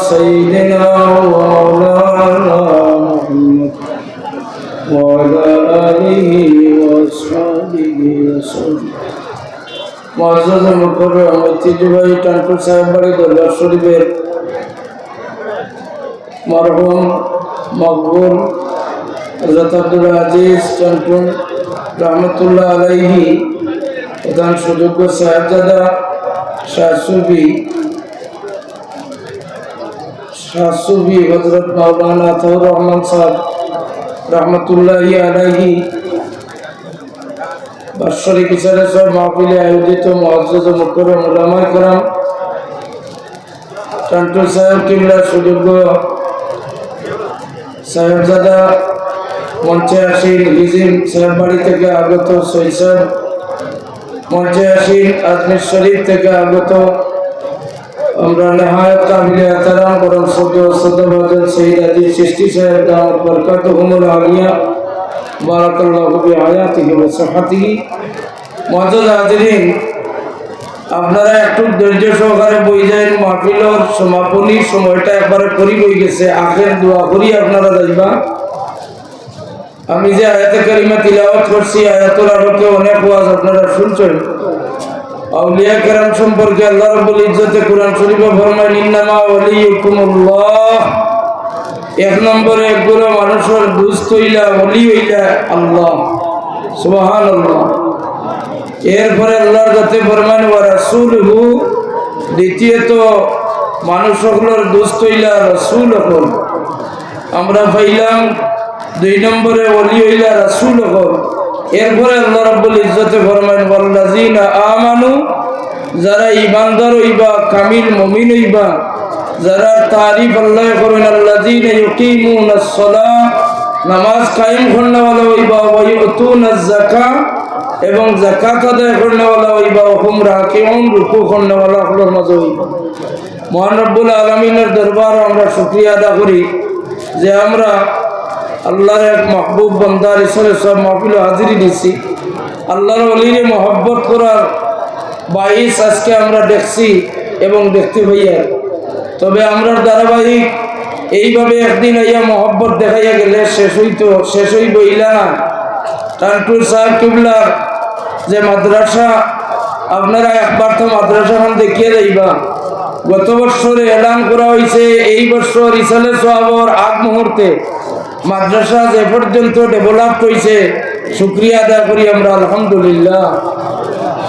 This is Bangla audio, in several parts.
سيدنا ومولانا محمد وعلى آله وأصحابه وسلم معزز مكرم ঐতিহ্যবাহী টানপুর সাহেব বাড়ি দরবার শরীফের মরহুম মকবুল হজরত আব্দুল আজিজ টানপুর রহমতুল্লাহ আলাইহি প্রধান সুযোগ্য সাহেবজাদা শাহসুবি শাহসুবি হজরত মাওলানা আতাউর রহমান সাহেব রহমতুল্লাহি আলাইহি বাৎসরিক সব মাহফিলে আয়োজিত মহাজ মুকরম উলামা করাম টান্টু সাহেব কিংবা সুযোগ্য সাহেবজাদা, মঞ্চে আসীন লিজিম সাহেব বাড়ি থেকে আগত সৈসব মঞ্চে আসীন আজমির শরীফ থেকে আগত আমরা নেহায়ত কাবিলে আতারাম করম সদ্য সদ্য শহীদ আজিজ সৃষ্টি সাহেব দামত বরকত হুমুল আলিয়া বারাকাল্লাহু বিআয়াতিহি ওয়া সাহহাতিহি মুআজ্জাজ হাজিরিন, আপনারা একটু ধৈর্য সহকারে বই যায় মাহফিলর সমাপনী সময়টা একবারে করি বই গেছে, আখের দোয়া করি আপনারা যাইবা। আমি যে আয়াতে কারিমা তিলাওয়াত করছি, আয়াতুল আলোকে অনেক ওয়াজ আপনারা শুনছেন। আউলিয়া কেরাম সম্পর্কে আল্লাহ রাব্বুল ইজ্জতে কোরআন শরীফে ফরমায়, ইন্নামা এক নম্বরে, একগুলো মানুষের দুস্থ হইলা হইলা আল্লাহ সুবহানাল্লাহ। এরপরে আল্লাহর কাছে ফরমান ওয়া রাসূলহু দ্বিতীয়ত মানুষ সকলের দুস্থ হইলা রাসূল হল আমরা পাইলাম, দুই নম্বরে, ওলি হইলা রাসূল হল এরপরে আল্লাহ রাব্বুল ইজ্জতে ফরমান ওয়াল্লাযিনা যারা ইমানদার হইবা, কামিল মুমিন হইবা, যারা তারিফ আল্লাহ করেন সালাহ, নামাজ কায়েম করনেওয়ালা হইবা, ওয়া ইউতুনাজ যাকাত এবং যাকাত আদায় করনেওয়ালা হইবা হুম রাকিউন রুকু করনেওয়ালা হলোর মাঝে হইবা। মহান রব্বুল আলমিনের দরবার আমরা শুক্রিয়া আদা করি যে আমরা আল্লাহর এক মাহবুব বন্দার ঈশ্বরের সব মাহফিল হাজিরি দিছি। আল্লাহর অলিরে মহব্বত করার বাইশ আজকে আমরা দেখছি এবং দেখতে হইয়া তবে আমরা ধারাবাহিক এইভাবে একদিন আইয়া মহব্বত দেখাইয়া গেলে শেষ হইতো, শেষ হইব ইলা না। টানটুর সাহেব কিবলার যে মাদ্রাসা, আপনারা একবার তো মাদ্রাসাখান দেখিয়ে যাইবা। গত বছরে এলান করা হয়েছে এই বছর ইসালে সোহাবর আগ মুহূর্তে মাদ্রাসা যে পর্যন্ত ডেভেলপ হয়েছে শুক্রিয়া আদায় করি আমরা, আলহামদুলিল্লাহ।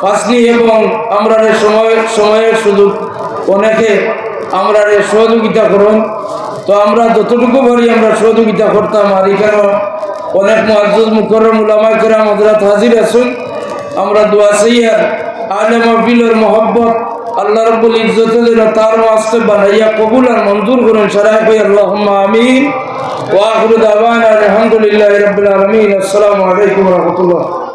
ফাসলি এবং আমরা সময়, সময়ের সুযোগ। অনেকে আমরা সহযোগিতা করুন। তো আমরা যতটুকু পারি আমরা সহযোগিতা করতাম। আর এখানে অনেক মহাজুজ মুকরম উলামা কেরাম হাজির আসুন আমরা দোয়া সৈয়ার আলে মহফিলের মহব্বত আল্লাহ রব্বুল ইজ্জত তার ওয়াস্তে বানাইয়া কবুল আর মঞ্জুর করুন। কই আল্লাহ আমিন। ওয়াখরু দাওয়ানা আলহামদুলিল্লাহি রাব্বিল আলামিন। আসসালামু আলাইকুম রাহমাতুল্লাহ।